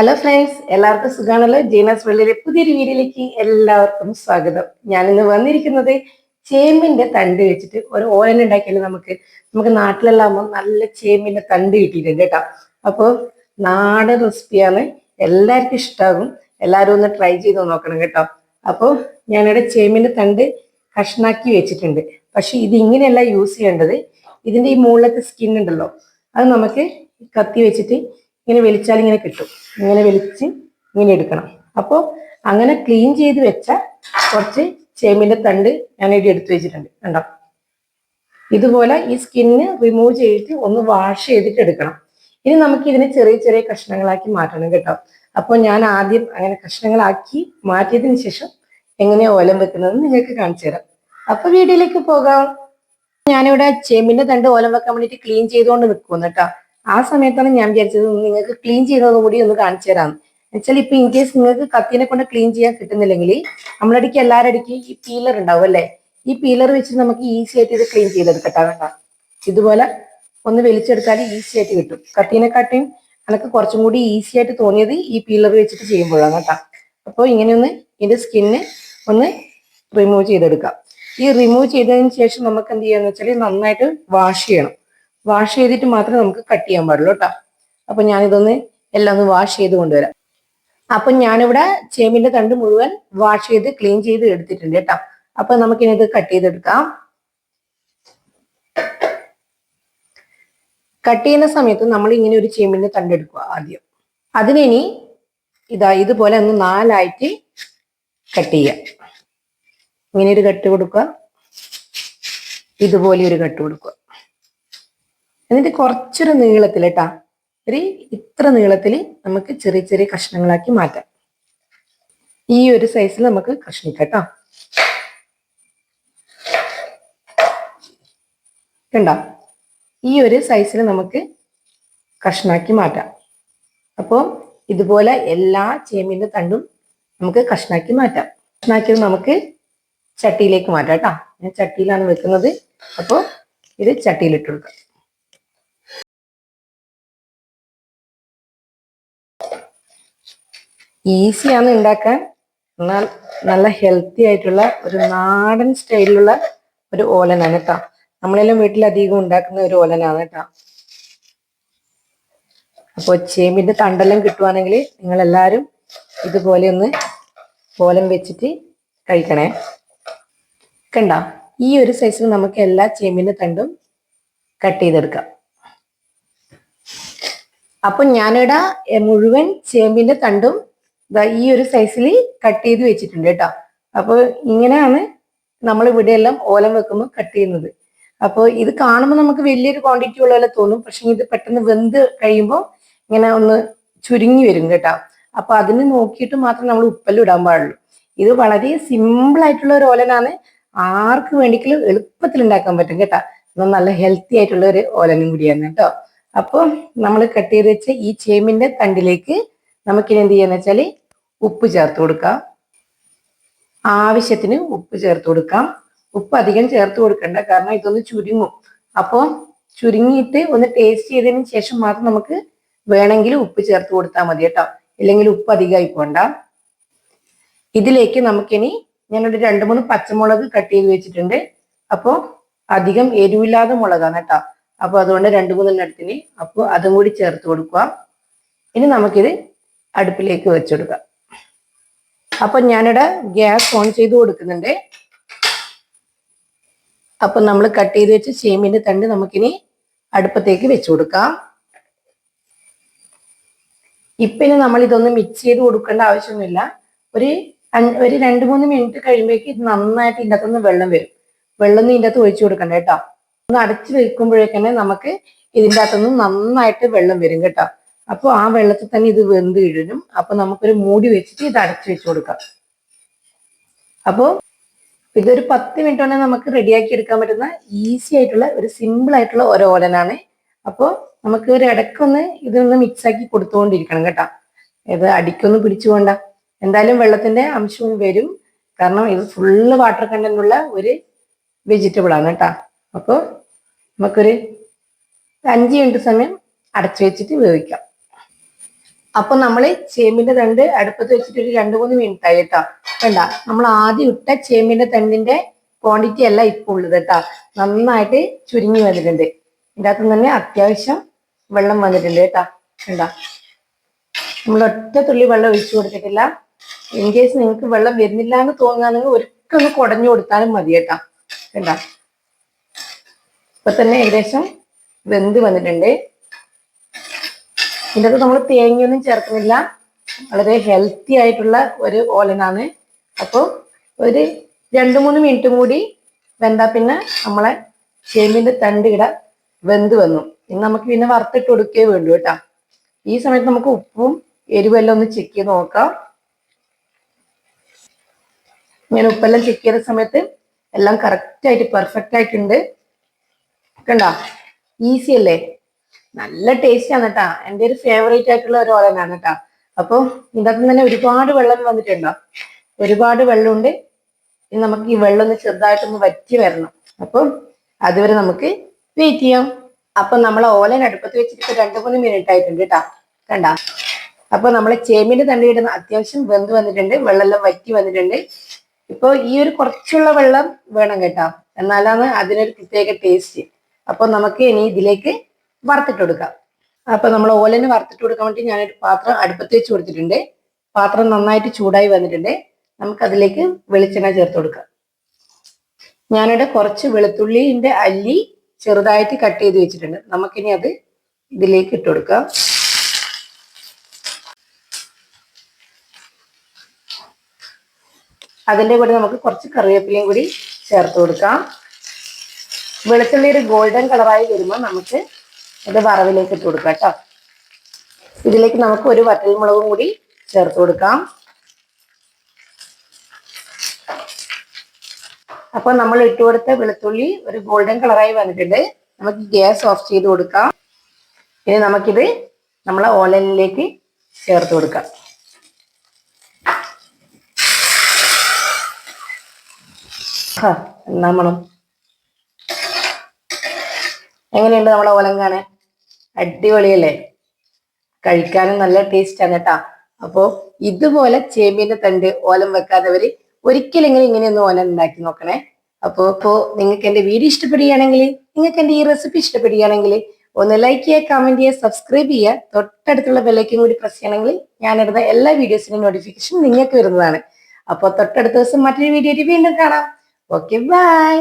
Hello friends എല്ലാവർക്കും സുഖാണല്ലോ? Genus വെള്ളിയിലെ പുതിയൊരു വീഡിയോയിലേക്ക് എല്ലാവർക്കും സ്വാഗതം. ഞാൻ ഇന്ന് വന്നിരിക്കുന്നത് ചേമ്പിന്റെ തണ്ട് വെച്ചിട്ട് ഒരു ഓലൻ ഉണ്ടാക്കിയാലും നമുക്ക് നമുക്ക് നാട്ടിലെല്ലാം നല്ല ചേമ്പിന്റെ തണ്ട് കിട്ടിയിട്ടുണ്ട് കേട്ടോ. അപ്പോൾ നാടൻ റെസിപ്പിയാണ് എല്ലാവർക്കും ഇഷ്ടമാകും എല്ലാവരും ഒന്ന് ട്രൈ ചെയ്ത് നോക്കണം കേട്ടോ. അപ്പോൾ ഞാനിവിടെ ചേമ്പിന്റെ തണ്ട് കഷ്ണാക്കി വെച്ചിട്ടുണ്ട്. പക്ഷെ ഇത് ഇങ്ങനെയല്ല യൂസ് ചെയ്യേണ്ടത്. ഇതിന്റെ ഈ മുകളിലത്തെ സ്കിൻ ഉണ്ടല്ലോ. അത് നമുക്ക് കത്തി വെച്ചിട്ട് ഇങ്ങനെ വലിച്ചാൽ ഇങ്ങനെ കിട്ടും. ഇങ്ങനെ വലിച്ച് ഇങ്ങനെ എടുക്കണം. അപ്പോൾ അങ്ങനെ ക്ലീൻ ചെയ്ത് വെച്ച കുറച്ച് ചേമ്പിന്റെ തണ്ട് ഞാൻ ഇവിടെ എടുത്തു വെച്ചിട്ടുണ്ട്. കണ്ടോ? ഇതുപോലെ ഈ സ്കിന്ന് റിമൂവ് ചെയ്തിട്ട് ഒന്ന് വാഷ് ചെയ്തിട്ട് എടുക്കണം. ഇനി നമുക്ക് ഇതിനെ ചെറിയ ചെറിയ കഷ്ണങ്ങളാക്കി മാറ്റണം കേട്ടോ. അപ്പോൾ ഞാൻ ആദ്യം അങ്ങനെ കഷ്ണങ്ങളാക്കി മാറ്റിയതിന് ശേഷം എങ്ങനെയാ ഓലം വെക്കുന്നത് നിങ്ങൾക്ക് കാണിച്ചു തരാം. അപ്പൊ വീഡിയോയിലേക്ക് പോകാം. ഞാനിവിടെ ചേമ്പിന്റെ തണ്ട് ഓലം വെക്കാൻ വേണ്ടിയിട്ട് ക്ലീൻ ചെയ്തുകൊണ്ട് നിൽക്കുന്നു കേട്ടോ. ആ സമയത്താണ് ഞാൻ വിചാരിച്ചത് നിങ്ങൾക്ക് ക്ലീൻ ചെയ്യുന്നതും കൂടി ഒന്ന് കാണിച്ചു തരാം എന്നുവെച്ചാൽ ഇപ്പൊ ഇൻ കേസ് നിങ്ങൾക്ക് കത്തിനെ കൊണ്ട് ക്ലീൻ ചെയ്യാൻ കിട്ടുന്നില്ലെങ്കിൽ നമ്മളടിക്ക് എല്ലാവരുടെ അടിക്ക് ഈ പീലർ ഉണ്ടാവും അല്ലേ? ഈ പീലർ വെച്ച് നമുക്ക് ഈസി ആയിട്ട് ഇത് ക്ലീൻ ചെയ്തെടുക്കട്ടാ വേണ്ട ഇതുപോലെ ഒന്ന് വലിച്ചെടുത്താൽ ഈസി ആയിട്ട് കിട്ടും. കത്തിനെക്കാട്ടിയും എനിക്ക് കുറച്ചും കൂടി ഈസി ആയിട്ട് തോന്നിയത് ഈ പീലർ വെച്ചിട്ട് ചെയ്യുമ്പോഴാണ് കേട്ടോ. അപ്പോൾ ഇങ്ങനെ ഒന്ന് ഇതിന്റെ സ്കിന്ന് ഒന്ന് റിമൂവ് ചെയ്തെടുക്കാം. ഈ റിമൂവ് ചെയ്തതിന് ശേഷം നമുക്ക് എന്ത് ചെയ്യാന്ന് വെച്ചാൽ നന്നായിട്ട് വാഷ് ചെയ്യണം. വാഷ് ചെയ്തിട്ട് മാത്രമേ നമുക്ക് കട്ട് ചെയ്യാൻ പാടുള്ളൂ കേട്ടോ. അപ്പൊ ഞാനിതൊന്ന് എല്ലാം ഒന്ന് വാഷ് ചെയ്ത് കൊണ്ടുവരാം. അപ്പൊ ഞാനിവിടെ ചേമ്പിന്റെ തണ്ട് മുഴുവൻ വാഷ് ചെയ്ത് ക്ലീൻ ചെയ്ത് എടുത്തിട്ടുണ്ട് കേട്ടോ. അപ്പൊ നമുക്കിനി ഇത് കട്ട് ചെയ്തെടുക്കാം. കട്ട് ചെയ്യുന്ന സമയത്ത് നമ്മൾ ഇങ്ങനെ ഒരു ചേമ്പിന്റെ തണ്ട് എടുക്കുക ആദ്യം. അതിനി ഇതാ ഇതുപോലെ ഒന്ന് നാലായിട്ട് കട്ട് ചെയ്യാം. ഇങ്ങനെ ഒരു കട്ട് കൊടുക്കുക. ഇതുപോലെ ഒരു കട്ട് കൊടുക്കുക. എന്നിട്ട് കുറച്ചൊരു നീളത്തിൽ കേട്ടാ ഒരു ഇത്ര നീളത്തിൽ നമുക്ക് ചെറിയ ചെറിയ കഷ്ണങ്ങളാക്കി മാറ്റാം. ഈ ഒരു സൈസിൽ നമുക്ക് കഷ്ണിക്കാം കേട്ടോ കണ്ടോ? ഈ ഒരു സൈസിൽ നമുക്ക് കഷ്ണാക്കി മാറ്റാം. അപ്പോൾ ഇതുപോലെ എല്ലാ ചേമ്പിന്റെ തണ്ടും നമുക്ക് കഷ്ണാക്കി മാറ്റാം. കഷ്ണാക്കിയത് നമുക്ക് ചട്ടിയിലേക്ക് മാറ്റാം കേട്ടോ ഞാൻ ചട്ടിയിലാണ് വെക്കുന്നത്. അപ്പോൾ ഇത് ചട്ടിയിലിട്ട് കൊടുക്കാം. ഈസിയാണ് ഉണ്ടാക്കാൻ. എന്നാൽ നല്ല ഹെൽത്തി ആയിട്ടുള്ള ഒരു നാടൻ സ്റ്റൈലിലുള്ള ഒരു ഓലനാണ് കേട്ടോ. നമ്മളെല്ലാം വീട്ടിൽ അധികം ഉണ്ടാക്കുന്ന ഒരു ഓലനാണ് കേട്ടോ. അപ്പോൾ ചേമ്പിന്റെ തണ്ടെല്ലാം കിട്ടുവാണെങ്കിൽ നിങ്ങൾ എല്ലാരും ഇതുപോലെ ഒന്ന് ഓലം വെച്ചിട്ട് കഴിക്കണേ. കണ്ട? ഈ ഒരു സൈസിൽ നമുക്ക് എല്ലാ ചേമ്പിന്റെ തണ്ടും കട്ട് ചെയ്തെടുക്കാം. അപ്പൊ ഞാനിവിടെ മുഴുവൻ ചേമ്പിന്റെ തണ്ടും ഈ ഒരു സൈസിൽ കട്ട് ചെയ്ത് വെച്ചിട്ടുണ്ട് കേട്ടോ. അപ്പോൾ ഇങ്ങനെയാണ് നമ്മൾ ഇവിടെ എല്ലാം ഓലം വെക്കുമ്പോൾ കട്ട് ചെയ്യുന്നത്. അപ്പോൾ ഇത് കാണുമ്പോൾ നമുക്ക് വലിയൊരു ക്വാണ്ടിറ്റി ഉള്ള പോലെ തോന്നും. പക്ഷെ ഇത് പെട്ടെന്ന് വെന്ത് കഴിയുമ്പോൾ ഇങ്ങനെ ഒന്ന് ചുരുങ്ങി വരും കേട്ടോ. അപ്പൊ അതിന് നോക്കിയിട്ട് മാത്രം നമ്മൾ ഉപ്പെല്ലാം പാടുള്ളൂ. ഇത് വളരെ സിമ്പിൾ ആയിട്ടുള്ള ഒരു ഓലനാണ്. ആർക്ക് വേണ്ടിക്കലും എളുപ്പത്തിൽ ഉണ്ടാക്കാൻ പറ്റും കേട്ടോ. നല്ല ഹെൽത്തി ആയിട്ടുള്ള ഒരു ഓലനും കൂടിയാണ് കേട്ടോ. അപ്പോൾ നമ്മൾ കട്ട് ചെയ്ത് വെച്ച ഈ ചേമ്പിന്റെ തണ്ടിലേക്ക് നമുക്കിനി എന്ത് ചെയ്യാന്ന് വെച്ചാൽ ഉപ്പ് ചേർത്ത് കൊടുക്കാം. ആവശ്യത്തിന് ഉപ്പ് ചേർത്ത് കൊടുക്കാം. ഉപ്പ് അധികം ചേർത്ത് കൊടുക്കണ്ട കാരണം ഇതൊന്ന് ചുരുങ്ങും. അപ്പോൾ ചുരുങ്ങിയിട്ട് ഒന്ന് ടേസ്റ്റ് ചെയ്തതിന് ശേഷം മാത്രം നമുക്ക് വേണമെങ്കിൽ ഉപ്പ് ചേർത്ത് കൊടുത്താൽ മതി കേട്ടോ. ഇല്ലെങ്കിൽ ഉപ്പ് അധികമായി പോണ്ട ഇതിലേക്ക് നമുക്കിനി ഞാനൊരു രണ്ട് മൂന്ന് പച്ചമുളക് കട്ട് ചെയ്ത് വെച്ചിട്ടുണ്ട്. അപ്പോൾ അധികം എരിവില്ലാതെ മുളകാണ് കേട്ടോ. അപ്പോൾ അതുകൊണ്ട് രണ്ട് മൂന്നെണ്ണത്തിന് അപ്പോൾ അതും കൂടി ചേർത്ത് കൊടുക്കുക ഇനി നമുക്കിത് അടുപ്പിലേക്ക് വെച്ചെടുക്കാം അപ്പൊ ഞാനിവിടെ ഗ്യാസ് ഓൺ ചെയ്ത് കൊടുക്കുന്നുണ്ട്. അപ്പൊ നമ്മൾ കട്ട് ചെയ്ത് വെച്ച ചേമ്പിന്റെ തണ്ട് നമുക്കിനി അടുപ്പത്തേക്ക് വെച്ചു കൊടുക്കാം. ഇപ്പൊ ഇനി നമ്മൾ ഇതൊന്ന് മിക്സ് ചെയ്ത് കൊടുക്കേണ്ട ആവശ്യമൊന്നുമില്ല. ഒരു ഒരു രണ്ട് മൂന്ന് മിനിറ്റ് കഴിയുമ്പോഴേക്ക് ഇത് നന്നായിട്ട് ഇതിന്റെ അകത്തുനിന്ന് വെള്ളം വരും. വെള്ളം ഇതിന്റെ അകത്ത് ഒഴിച്ചു കൊടുക്കണ്ട കേട്ടോ. ഒന്ന് അടച്ചു വെക്കുമ്പോഴേക്കന്നെ നമുക്ക് ഇതിന്റെ അകത്തുനിന്ന് നന്നായിട്ട് വെള്ളം വരും കേട്ടോ. അപ്പോൾ ആ വെള്ളത്തിൽ തന്നെ ഇത് വെന്ത് വീഴും അപ്പൊ നമുക്കൊരു മൂടി വെച്ചിട്ട് ഇത് അടച്ചു വെച്ച് കൊടുക്കാം. അപ്പോൾ ഇതൊരു പത്ത് മിനിറ്റ് കൊണ്ട് നമുക്ക് റെഡിയാക്കി എടുക്കാൻ പറ്റുന്ന ഈസി ആയിട്ടുള്ള ഒരു സിമ്പിൾ ആയിട്ടുള്ള ഒരു ഓലനാണ് അപ്പോ നമുക്ക് ഒരു ഇടയ്ക്കൊന്ന് ഇതൊന്ന് മിക്സ് ആക്കി കൊടുത്തുകൊണ്ടിരിക്കണം കേട്ടോ. ഇത് അടിക്കൊന്നും പിടിച്ചു പോണ്ട. എന്തായാലും വെള്ളത്തിന്റെ അംശവും വരും. കാരണം ഇത് ഫുള്ള് വാട്ടർ കണ്ടന്റ് ഉള്ള ഒരു വെജിറ്റബിൾ ആണ് കേട്ടോ. അപ്പോ നമുക്കൊരു അഞ്ച് മിനിറ്റ് സമയം അടച്ചു വെച്ചിട്ട് വേവിക്കാം. അപ്പൊ നമ്മൾ ചേമ്പിന്റെ തണ്ട് അടുപ്പത്ത് വെച്ചിട്ട് ഒരു രണ്ട് മൂന്ന് മിനിറ്റ് ആയി കേട്ടോ വേണ്ട നമ്മൾ ആദ്യം ഇട്ട ചേമ്പിന്റെ തണ്ടിന്റെ ക്വാണ്ടിറ്റി അല്ല ഇപ്പൊ ഉള്ളത് കേട്ടോ നന്നായിട്ട് ചുരുങ്ങി വന്നിട്ടുണ്ട്. ഇതിന്റെ അകത്ത് തന്നെ അത്യാവശ്യം വെള്ളം വന്നിട്ടുണ്ട് കേട്ടോ വേണ്ട നമ്മൾ ഒറ്റ തുള്ളി വെള്ളം ഒഴിച്ചു കൊടുത്തിട്ടില്ല. ഇൻ കേസ് നിങ്ങൾക്ക് വെള്ളം വരുന്നില്ല എന്ന് തോന്നുകയാണെങ്കിൽ ഒരിക്കൽ ഒന്ന് കുടഞ്ഞു കൊടുത്താലും മതി കേട്ടോ വേണ്ട ഇപ്പൊ തന്നെ ഏകദേശം വെന്ത് വന്നിട്ടുണ്ട്. ഇതിന്റെ നമ്മൾ തേങ്ങയൊന്നും ചേർക്കുന്നില്ല. വളരെ ഹെൽത്തി ആയിട്ടുള്ള ഒരു ഓലനാണ്. അപ്പോൾ ഒരു രണ്ട് മൂന്ന് മിനിറ്റും കൂടി വെന്താ പിന്നെ നമ്മളെ ചേമ്പിന്റെ തണ്ടിട വെന്ത് വന്നു. ഇനി നമുക്ക് പിന്നെ വറുത്തിട്ട് കൊടുക്കേ വേണ്ടു കേട്ടോ. ഈ സമയത്ത് നമുക്ക് ഉപ്പും എരിവെല്ലാം ഒന്ന് ചെക്ക് ചെയ്ത് നോക്കാം. ഇങ്ങനെ ഉപ്പെല്ലാം ചെക്ക് ചെയ്ത സമയത്ത് എല്ലാം കറക്റ്റായിട്ട് പെർഫെക്റ്റ് ആയിട്ടുണ്ട്. കണ്ടോ? ഈസി അല്ലേ? നല്ല ടേസ്റ്റ് ആണ് കേട്ടാ എന്റെ ഒരു ഫേവറേറ്റ് ആയിട്ടുള്ള ഒരു ഓലനാണ് കേട്ടാ അപ്പൊ ഇതിനകത്ത് തന്നെ ഒരുപാട് വെള്ളം വന്നിട്ടുണ്ടോ? ഒരുപാട് വെള്ളമുണ്ട്. ഇനി നമുക്ക് ഈ വെള്ളം ഒന്ന് ചെറുതായിട്ടൊന്ന് വറ്റി വരണം. അപ്പം അതുവരെ നമുക്ക് വെയിറ്റ് ചെയ്യാം. അപ്പൊ നമ്മളെ ഓലൻ അടുപ്പത്ത് വെച്ചിട്ട് രണ്ട് മൂന്ന് മിനിറ്റ് ആയിട്ടുണ്ട് കേട്ടാ കണ്ട? അപ്പൊ നമ്മളെ ചേമ്പിന്റെ തണ്ടിയിടുന്ന അത്യാവശ്യം വെന്ത് വന്നിട്ടുണ്ട്. വെള്ളമെല്ലാം വറ്റി വന്നിട്ടുണ്ട്. ഇപ്പൊ ഈ ഒരു കുറച്ചുള്ള വെള്ളം വേണം കേട്ടോ. എന്നാലാണ് അതിനൊരു പ്രത്യേക ടേസ്റ്റ് അപ്പൊ നമുക്ക് ഇനി ഇതിലേക്ക് വറുത്തിട്ട് കൊടുക്കാം അപ്പൊ നമ്മൾ ഓലന് വറുത്തിട്ട് കൊടുക്കാൻ വേണ്ടി ഞാനൊരു പാത്രം അടുപ്പത്ത് വെച്ച് കൊടുത്തിട്ടുണ്ട്. പാത്രം നന്നായിട്ട് ചൂടായി വന്നിട്ടുണ്ട്. നമുക്കതിലേക്ക് വെളിച്ചെണ്ണ ചേർത്ത് കൊടുക്കാം. ഞാനിവിടെ കുറച്ച് വെളുത്തുള്ളിന്റെ അല്ലി ചെറുതായിട്ട് കട്ട് ചെയ്ത് വെച്ചിട്ടുണ്ട്. നമുക്കിനി അത് ഇതിലേക്ക് ഇട്ട് കൊടുക്കാം. അതിന്റെ കൂടെ നമുക്ക് കുറച്ച് കറിവേപ്പിലയും കൂടി ചേർത്ത് കൊടുക്കാം. വെളുത്തുള്ളി ഒരു ഗോൾഡൻ കളറായി വരുമ്പോൾ നമുക്ക് ഇത് വറവിലേക്ക് ഇട്ട് കൊടുക്കാം കേട്ടോ. ഇതിലേക്ക് നമുക്ക് ഒരു വറ്റൽമുളകും കൂടി ചേർത്ത് കൊടുക്കാം. അപ്പൊ നമ്മൾ ഇട്ട് കൊടുത്ത വെളുത്തുള്ളി ഒരു ഗോൾഡൻ കളറായി വന്നിട്ടുണ്ട്. നമുക്ക് ഗ്യാസ് ഓഫ് ചെയ്ത് കൊടുക്കാം. ഇനി നമുക്കിത് നമ്മളെ ഓലനിലേക്ക് ചേർത്ത് കൊടുക്കാം. എന്നാ മണം എങ്ങനെയുണ്ട് നമ്മളെ ഓലം കാണാൻ? അടിപൊളിയല്ലേ? കഴിക്കാനും നല്ല ടേസ്റ്റ് ആണ് കേട്ടാ അപ്പോ ഇതുപോലെ ചേമ്പിന്റെ തണ്ട് ഓലം വെക്കാത്തവര് ഒരിക്കലെങ്കിലും ഇങ്ങനെയൊന്ന് ഓലം ഉണ്ടാക്കി നോക്കണേ. അപ്പോ ഇപ്പോ നിങ്ങൾക്ക് എന്റെ വീഡിയോ ഇഷ്ടപ്പെടുകയാണെങ്കിൽ നിങ്ങൾക്ക് എന്റെ ഈ റെസിപ്പി ഇഷ്ടപ്പെടുകയാണെങ്കിൽ ഒന്ന് ലൈക്ക് ചെയ്യുക കമന്റ് ചെയ്യുക സബ്സ്ക്രൈബ് ചെയ്യുക. തൊട്ടടുത്തുള്ള ബെല്ലൈക്കും കൂടി പ്രസ് ചെയ്യണമെങ്കിൽ ഞാൻ ഇടുന്ന എല്ലാ വീഡിയോസിനും നോട്ടിഫിക്കേഷൻ നിങ്ങൾക്ക് വരുന്നതാണ്. അപ്പോൾ തൊട്ടടുത്ത ദിവസം മറ്റൊരു വീഡിയോ വീണ്ടും കാണാം. Okay bye